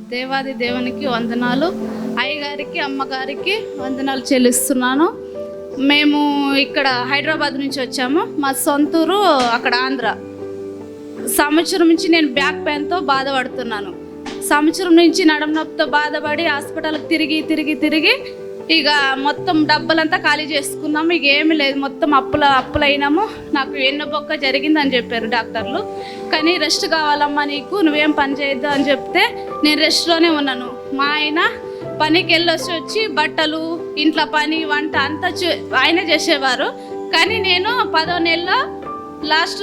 దేవాది దేవునికి వందనాలు అయ్యగారికి అమ్మగారికి వందనాలు చెల్లిస్తున్నాను. మేము ఇక్కడ హైదరాబాద్ నుంచి వచ్చాము. మా సొంతూరు అక్కడ ఆంధ్ర. సంవత్సరం నుంచి నేను బ్యాక్ పెయిన్తో బాధపడుతున్నాను. సంవత్సరం నుంచి నడమ నొప్పితో బాధపడి హాస్పిటల్కి తిరిగి తిరిగి తిరిగి ఇక మొత్తం డబ్బులంతా ఖాళీ చేసుకున్నాము ఇక ఏమీ లేదు. మొత్తం అప్పుల అప్పులైనాము. నాకు ఎన్నబొక్క జరిగిందని చెప్పారు డాక్టర్లు. కానీ రెస్ట్ కావాలమ్మా నీకు. నువ్వేం పని చేయొద్దు అని చెప్తే నేను రెస్ట్లోనే ఉన్నాను. మా ఆయన పనికి వెళ్ళొచ్చి వచ్చి బట్టలు ఇంట్లో పని వంట అంతా చే ఆయనే చేసేవారు. కానీ నేను పదో నెలలో లాస్ట్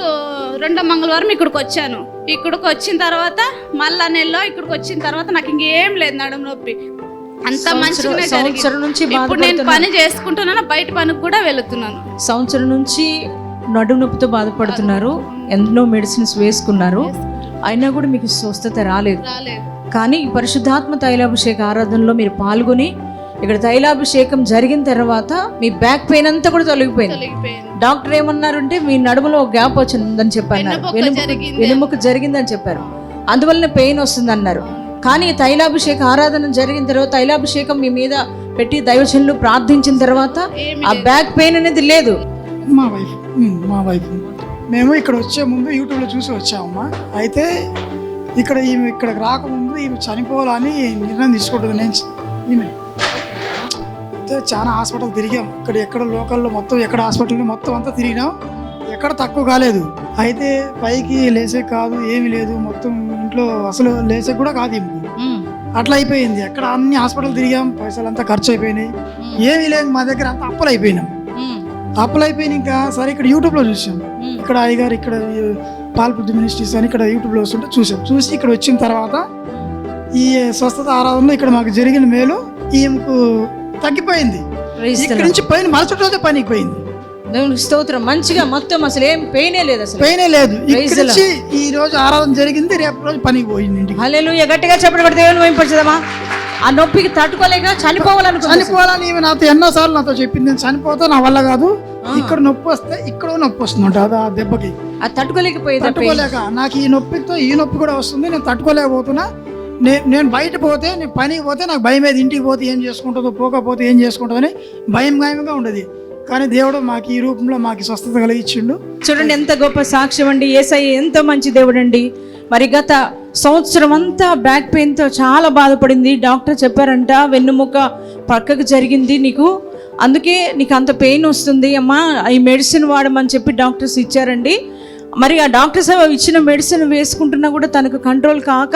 రెండో మంగళవారం ఇక్కడికి వచ్చాను. ఇక్కడికి వచ్చిన తర్వాత మళ్ళా నెలలో ఇక్కడికి వచ్చిన తర్వాత నాకు ఇంకేం లేదు నడుము నొప్పి. అంత మంచిగానే సంవత్సరం నుంచి ఇప్పుడు నేను పని చేసుకుంటున్నాను బయట పనికి కూడా వెళుతున్నాను. సంవత్సరం నుంచి నడుము నొప్పితో బాధపడుతున్నారు. ఎన్నో మెడిసిన్స్ వేసుకున్నారు. అయినా కూడా మీకు స్వస్థత రాలేదు. కానీ ఈ పరిశుద్ధాత్మ తైలాభిషేక ఆరాధనలో మీరు పాల్గొని ఇక్కడ తైలాభిషేకం జరిగిన తర్వాత మీ బ్యాక్ పెయిన్ అంతా కూడా తొలగిపోయింది. డాక్టర్ ఏమన్నారంటే మీ నడుములో ఒక గ్యాప్ వచ్చిందని చెప్పారు. వెనుముక జరిగిందని చెప్పారు. అందువలన పెయిన్ వస్తుంది అన్నారు కానీ తైలాభిషేక ఆరాధన జరిగిన తర్వాత తైలాభిషేకం మీ మీద పెట్టి దైవజనులు ప్రార్థించిన తర్వాత ఆ బ్యాక్ పెయిన్ అనేది లేదు. మా వైఫ్ మా వైఫ్ మేము ఇక్కడ వచ్చే ముందు యూట్యూబ్లో చూసి వచ్చామమ్మా. అయితే ఇక్కడ ఈమె ఇక్కడికి రాకముందు ఈమె చనిపోవాలని నిర్ణయం తీసుకుంటుంది. నేను ఈమె అయితే చాలా హాస్పిటల్ తిరిగాం. ఇక్కడ ఎక్కడ లోకల్లో మొత్తం ఎక్కడ హాస్పిటల్ మొత్తం అంతా తిరిగినాం. ఎక్కడ తక్కువ కాలేదు. అయితే పైకి లేసే కాదు ఏమీ లేదు. మొత్తం ఇంట్లో అసలు లేసే కూడా కాదు అట్లా అయిపోయింది. ఎక్కడ అన్ని హాస్పిటల్ తిరిగాం పైసలు అంతా ఖర్చు అయిపోయినాయి ఏమీ లేదు మా దగ్గర అంతా అప్పులు అయిపోయినాం అప్పులు అయిపోయినాయి ఇంకా సరే ఇక్కడ యూట్యూబ్లో చూసాం. ఇక్కడ అయ్యగారు ఇక్కడ పాల్పుద్ది మినిస్ట్రీస్ అని ఇక్కడ యూట్యూబ్లో వస్తుంటే చూసాం. చూసి ఇక్కడ వచ్చిన తర్వాత ఈ స్వస్థత ఆరాధనలో ఇక్కడ మాకు జరిగిన మేలు ఈమెకు తగ్గిపోయింది. ఇక్కడ. నుంచి పైన మరుసటి రోజే పనికి పోయింది. దేవునికి స్తోత్రం. మంచిగా మొత్తం అసలు ఏం పెయినే లేదు అసలు. పైనే లేదు. ఇక్కడ ఈ రోజు ఆరాధన జరిగింది రేపు రోజు పనికి పోయింది హల్లెలూయా. గట్టిగా చెప్పడం కూడా దేవుని వైంపరచదమా ఆ నొప్పికి తట్టుకోలేక చనిపోవాలనుకున్నా చనిపోవాలని ఈమె నాతో ఎన్నోసార్లు నాతో చెప్పింది. నేను చనిపోతా నా వల్ల కాదు. ఇక్కడ నొప్పి వస్తే ఇక్కడ నొప్పి వస్తుందంట అది ఆ దెబ్బకి. ఆ తట్టుకోలేకపోయేదా పెయిన్ తట్టుకోలేక నాకు ఈ నొప్పితో ఈ నొప్పి కూడా వస్తుంది నేను తట్టుకోలేకపోతున్నా. నేను నేను బయట పోతే నేను పనికి పోతే నాకు భయం మీద ఇంటికి పోతే ఏం చేసుకుంటుందో పోకపోతే ఏం చేసుకుంటుందని భయం భయంగా ఉండదు. కానీ దేవుడు మాకు ఈ రూపంలో మాకు స్వస్థత కలిగించిండు. చూడండి ఎంత గొప్ప సాక్ష్యం అండి. ఏసఐ ఎంత మంచి దేవుడు అండి మరి గత సంవత్సరం అంతా బ్యాక్ పెయిన్తో చాలా బాధపడింది. డాక్టర్ చెప్పారంట వెన్నుముక పక్కకు జరిగింది నీకు. అందుకే నీకు అంత పెయిన్ వస్తుంది. అమ్మా ఈ మెడిసిన్ వాడమని చెప్పి డాక్టర్స్ ఇచ్చారండి. మరి ఆ డాక్టర్స్ ఇచ్చిన మెడిసిన్ వేసుకుంటున్నా కూడా తనకు కంట్రోల్ కాక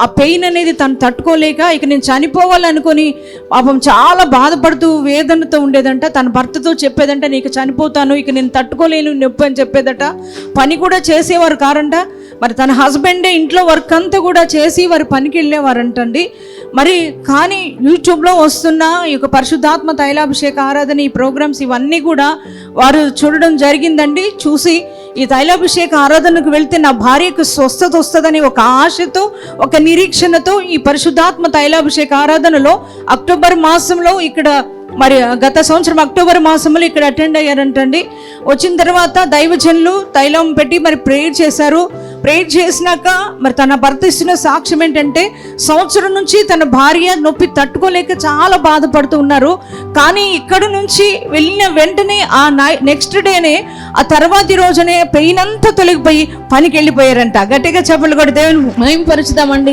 ఆ పెయిన్ అనేది తను తట్టుకోలేక ఇక నేను చనిపోవాలనుకొని పాపం చాలా బాధపడుతూ వేదనతో ఉండేదంట. తన భర్తతో చెప్పేదంట నీకు చనిపోతాను ఇక నేను తట్టుకోలేను నొప్పి అని చెప్పేదట. పని కూడా చేసేవారు కారంట. మరి తన హస్బెండే ఇంట్లో వర్క్ అంతా కూడా చేసి వారు పనికి వెళ్ళేవారంటండి. మరి కానీ యూట్యూబ్లో వస్తున్న ఈ యొక్క పరిశుద్ధాత్మ తైలాభిషేక ఆరాధన ఈ ప్రోగ్రామ్స్ ఇవన్నీ కూడా వారు చూడడం జరిగిందండి. చూసి ఈ తైలాభిషేక ఆరాధనకు వెళ్తే నా భార్యకు స్వస్థత వస్తుందని ఒక ఆశతో ఒక నిరీక్షణతో ఈ పరిశుద్ధాత్మ తైలాభిషేక ఆరాధనలో అక్టోబర్ మాసంలో ఇక్కడ మరి గత సంవత్సరం అక్టోబర్ మాసంలో ఇక్కడ అటెండ్ అయ్యారంటండి. వచ్చిన తర్వాత దైవజనులు తైలం పెట్టి మరి ప్రేయర్ చేశారు. ప్రేయర్ చేసినాక మరి తన భర్త ఇస్తున్న సాక్ష్యం ఏంటంటే సంవత్సరం నుంచి తన భార్య నొప్పి తట్టుకోలేక చాలా బాధపడుతూ ఉన్నారు. కానీ ఇక్కడ నుంచి వెళ్ళిన వెంటనే ఆ నెక్స్ట్ డేనే ఆ తర్వాతి రోజునే పెయిన్ అంతా తొలగిపోయి పనికి వెళ్ళిపోయారంట గట్టిగా చెప్పలు కూడా దేవుని మహింపరుచుదామండి